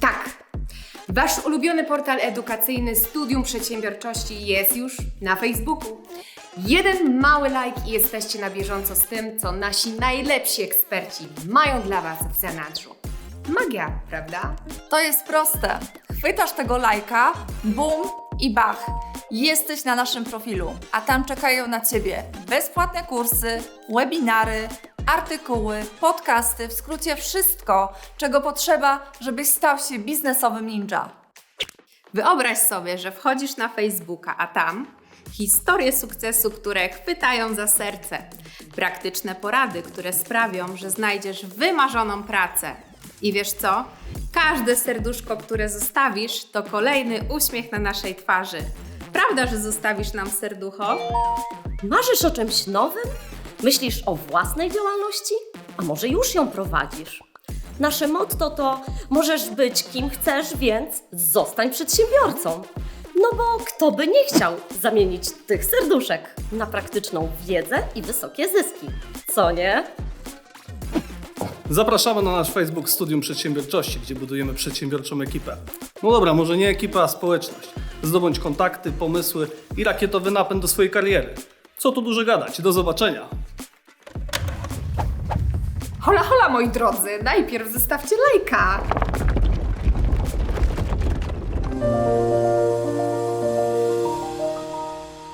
Tak. Wasz ulubiony portal edukacyjny Studium Przedsiębiorczości jest już na Facebooku. Jeden mały like i jesteście na bieżąco z tym, co nasi najlepsi eksperci mają dla Was w zanadrzu. Magia, prawda? To jest proste. Chwytasz tego lajka, bum i bach. Jesteś na naszym profilu, a tam czekają na Ciebie bezpłatne kursy, webinary, artykuły, podcasty, w skrócie wszystko, czego potrzeba, żebyś stał się biznesowym ninja. Wyobraź sobie, że wchodzisz na Facebooka, a tam historie sukcesu, które chwytają za serce, praktyczne porady, które sprawią, że znajdziesz wymarzoną pracę. I wiesz co? Każde serduszko, które zostawisz, to kolejny uśmiech na naszej twarzy. Prawda, że zostawisz nam serducho? Marzysz o czymś nowym? Myślisz o własnej działalności? A może już ją prowadzisz? Nasze motto to możesz być kim chcesz, więc zostań przedsiębiorcą. No bo kto by nie chciał zamienić tych serduszek na praktyczną wiedzę i wysokie zyski? Co nie? Zapraszamy na nasz Facebook Studium Przedsiębiorczości, gdzie budujemy przedsiębiorczą ekipę. No dobra, może nie ekipę, a społeczność. Zdobądź kontakty, pomysły i rakietowy napęd do swojej kariery. Co tu dużo gadać, do zobaczenia. Hola, hola, moi drodzy, najpierw zostawcie lajka.